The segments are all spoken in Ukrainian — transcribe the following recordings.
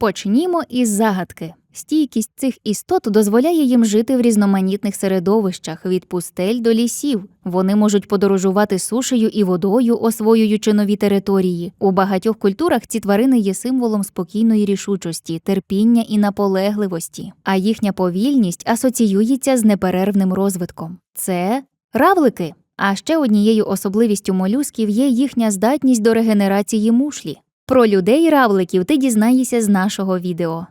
Почнімо із загадки. Стійкість цих істот дозволяє їм жити в різноманітних середовищах від пустель до лісів. Вони можуть подорожувати сушею і водою, освоюючи нові території. У багатьох культурах ці тварини є символом спокійної рішучості, терпіння і наполегливості, а їхня повільність асоціюється з неперервним розвитком. Це равлики. А ще однією особливістю молюсків є їхня здатність до регенерації мушлі. Про людей равликів ти дізнаєшся з нашого відео.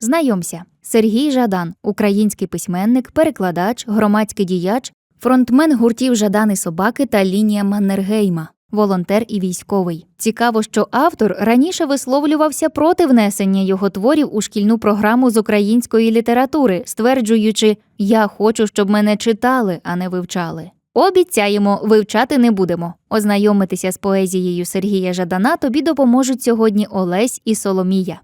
Знайомся, Сергій Жадан, український письменник, перекладач, громадський діяч, фронтмен гуртів Жадани собаки та лінія Маннергейма, волонтер і військовий. Цікаво, що автор раніше висловлювався проти внесення його творів у шкільну програму з української літератури, стверджуючи Я хочу, щоб мене читали, а не вивчали. Обіцяємо, вивчати не будемо. Ознайомитися з поезією Сергія Жадана тобі допоможуть сьогодні Олесь і Соломія.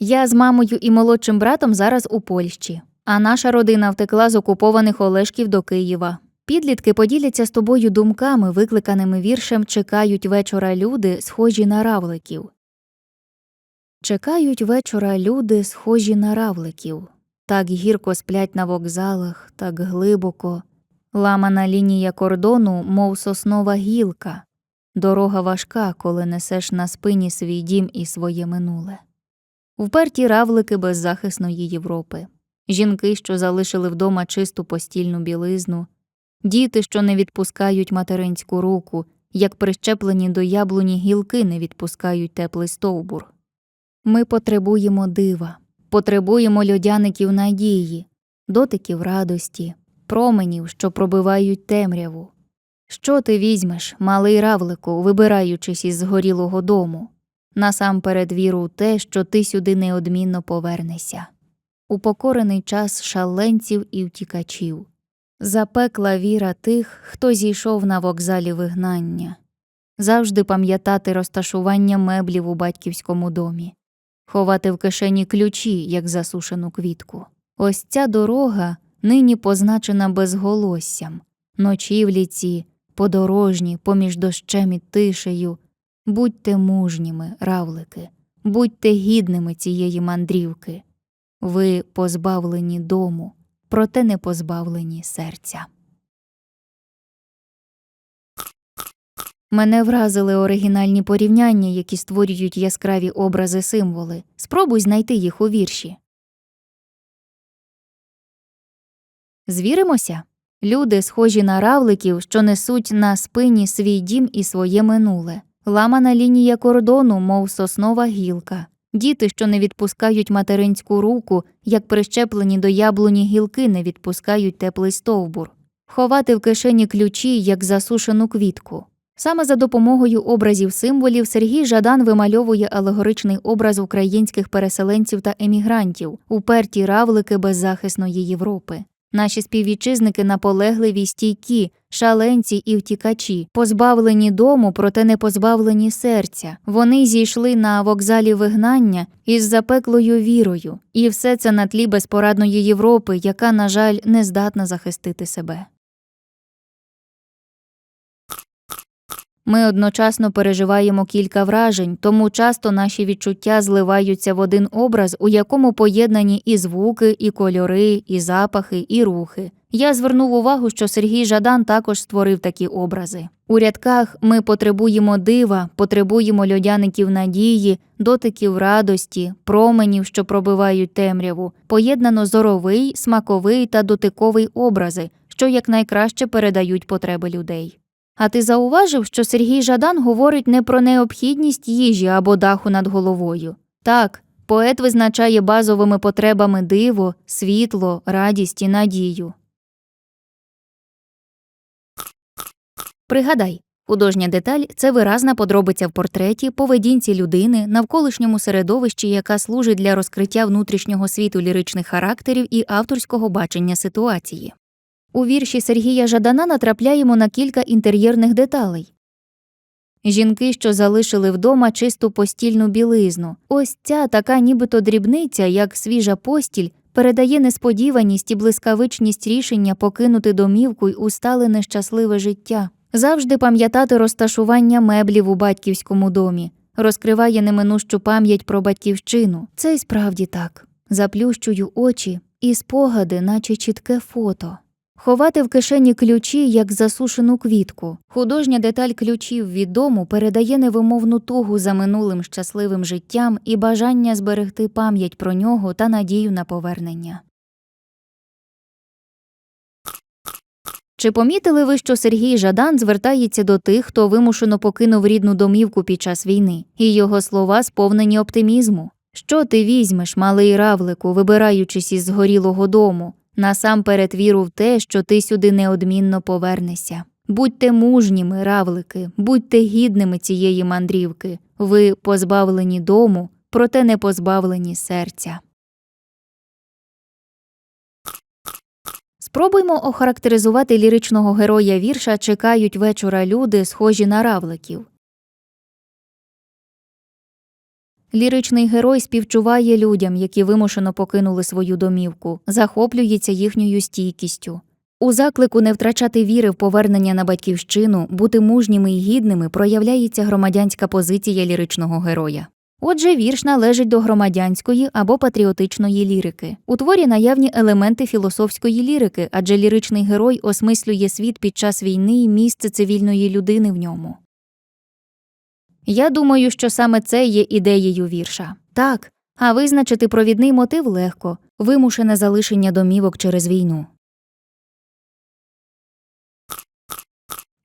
Я з мамою і молодшим братом зараз у Польщі, а наша родина втекла з окупованих Олешків до Києва. Підлітки поділяться з тобою думками, викликаними віршем Чекають вечора люди, схожі на равликів. Чекають вечора люди, схожі на равликів. Так гірко сплять на вокзалах, так глибоко. Ламана лінія кордону, мов соснова гілка. Дорога важка, коли несеш на спині свій дім і своє минуле. Вперті равлики беззахисної Європи, жінки, що залишили вдома чисту постільну білизну, діти, що не відпускають материнську руку, як прищеплені до яблуні гілки не відпускають теплий стовбур. Ми потребуємо дива, потребуємо льодяників надії, дотиків радості, променів, що пробивають темряву. Що ти візьмеш, малий равлику, вибираючись із згорілого дому? Насамперед віру у те, що ти сюди неодмінно повернешся. Упокорений час шаленців і втікачів. Запекла віра тих, хто зійшов на вокзалі вигнання, завжди пам'ятати розташування меблів у батьківському домі, ховати в кишені ключі, як засушену квітку. Ось ця дорога нині позначена безголоссям, ночівлі ці, подорожні, поміж дощем і тишею. Будьте мужніми, равлики, будьте гідними цієї мандрівки. Ви позбавлені дому, проте не позбавлені серця. Мене вразили оригінальні порівняння, які створюють яскраві образи символи. Спробуй знайти їх у вірші. Звіримося? Люди, схожі на равликів, що несуть на спині свій дім і своє минуле. Ламана лінія кордону, мов соснова гілка. Діти, що не відпускають материнську руку, як прищеплені до яблуні гілки, не відпускають теплий стовбур, ховати в кишені ключі, як засушену квітку. Саме за допомогою образів символів Сергій Жадан вимальовує алегоричний образ українських переселенців та емігрантів, уперті равлики беззахисної Європи. Наші співвітчизники наполегливі стійкі, шаленці і втікачі, позбавлені дому, проте не позбавлені серця. Вони зійшли на вокзалі вигнання із запеклою вірою, і все це на тлі безпорадної Європи, яка, на жаль, не здатна захистити себе. Ми одночасно переживаємо кілька вражень, тому часто наші відчуття зливаються в один образ, у якому поєднані і звуки, і кольори, і запахи, і рухи. Я звернув увагу, що Сергій Жадан також створив такі образи. У рядках ми потребуємо дива, потребуємо льодяників надії, дотиків радості, променів, що пробивають темряву, поєднано зоровий, смаковий та дотиковий образи, що якнайкраще передають потреби людей. А ти зауважив, що Сергій Жадан говорить не про необхідність їжі або даху над головою. Так, поет визначає базовими потребами диво, світло, радість і надію. Пригадай, художня деталь це виразна подробиця в портреті, поведінці людини, навколишньому середовищі, яка служить для розкриття внутрішнього світу ліричних характерів і авторського бачення ситуації. У вірші Сергія Жадана натрапляємо на кілька інтер'єрних деталей. Жінки, що залишили вдома чисту постільну білизну. Ось ця така нібито дрібниця, як свіжа постіль, передає несподіваність і блискавичність рішення покинути домівку й усталене щасливе життя. Завжди пам'ятати розташування меблів у батьківському домі, розкриває неминущу пам'ять про батьківщину. Це й справді так. Заплющую очі і спогади, наче чітке фото. Ховати в кишені ключі, як засушену квітку. Художня деталь ключів від дому передає невимовну тугу за минулим щасливим життям і бажання зберегти пам'ять про нього та надію на повернення. Чи помітили ви, що Сергій Жадан звертається до тих, хто вимушено покинув рідну домівку під час війни, і його слова сповнені оптимізму? Що ти візьмеш, малий равлику, вибираючись із згорілого дому? Насамперед віру в те, що ти сюди неодмінно повернешся. Будьте мужніми, равлики, будьте гідними цієї мандрівки. Ви позбавлені дому, проте не позбавлені серця. Спробуймо охарактеризувати ліричного героя вірша Чекають вечора люди, схожі на равликів. Ліричний герой співчуває людям, які вимушено покинули свою домівку, захоплюється їхньою стійкістю. У заклику не втрачати віри в повернення на батьківщину, бути мужніми і гідними проявляється громадянська позиція ліричного героя. Отже, вірш належить до громадянської або патріотичної лірики. У творі наявні елементи філософської лірики, адже ліричний герой осмислює світ під час війни і місце цивільної людини в ньому. Я думаю, що саме це є ідеєю вірша. Так, а визначити провідний мотив легко вимушене залишення домівок через війну.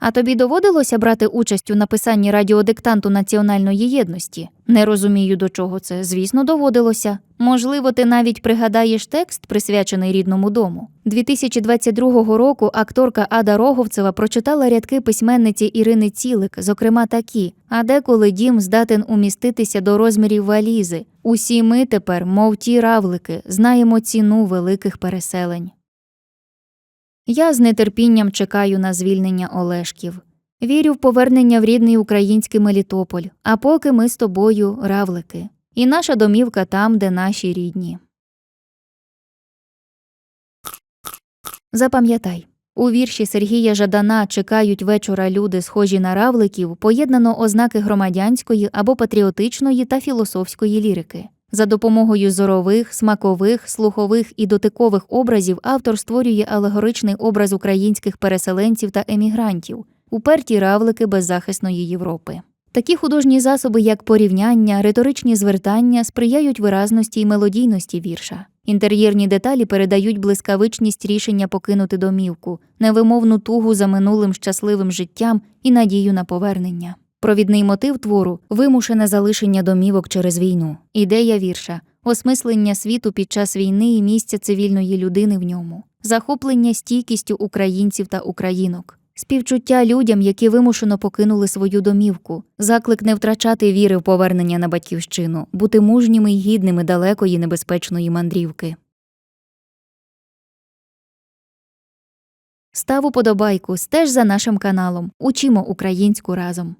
А тобі доводилося брати участь у написанні радіодиктанту національної єдності? Не розумію, до чого це. Звісно, доводилося. Можливо, ти навіть пригадаєш текст, присвячений рідному дому. 2022 року акторка Ада Роговцева прочитала рядки письменниці Ірини Цілик, зокрема такі: а деколи дім здатен уміститися до розмірів валізи. Усі ми тепер, мов ті равлики, знаємо ціну великих переселень. Я з нетерпінням чекаю на звільнення Олешків. Вірю в повернення в рідний український Мелітополь, а поки ми з тобою равлики. І наша домівка там, де наші рідні. Запам'ятай. У вірші Сергія Жадана чекають вечора люди, схожі на равликів, поєднано ознаки громадянської або патріотичної та філософської лірики. За допомогою зорових, смакових, слухових і дотикових образів автор створює алегоричний образ українських переселенців та емігрантів, уперті равлики беззахисної Європи. Такі художні засоби, як порівняння, риторичні звертання, сприяють виразності й мелодійності вірша. Інтер'єрні деталі передають блискавичність рішення покинути домівку, невимовну тугу за минулим щасливим життям і надію на повернення. Провідний мотив твору вимушене залишення домівок через війну, ідея вірша, осмислення світу під час війни і місця цивільної людини в ньому, захоплення стійкістю українців та українок, співчуття людям, які вимушено покинули свою домівку, заклик не втрачати віри в повернення на батьківщину, бути мужніми й гідними далекої небезпечної мандрівки. Став уподобайку, стеж за нашим каналом. Учимо українську разом.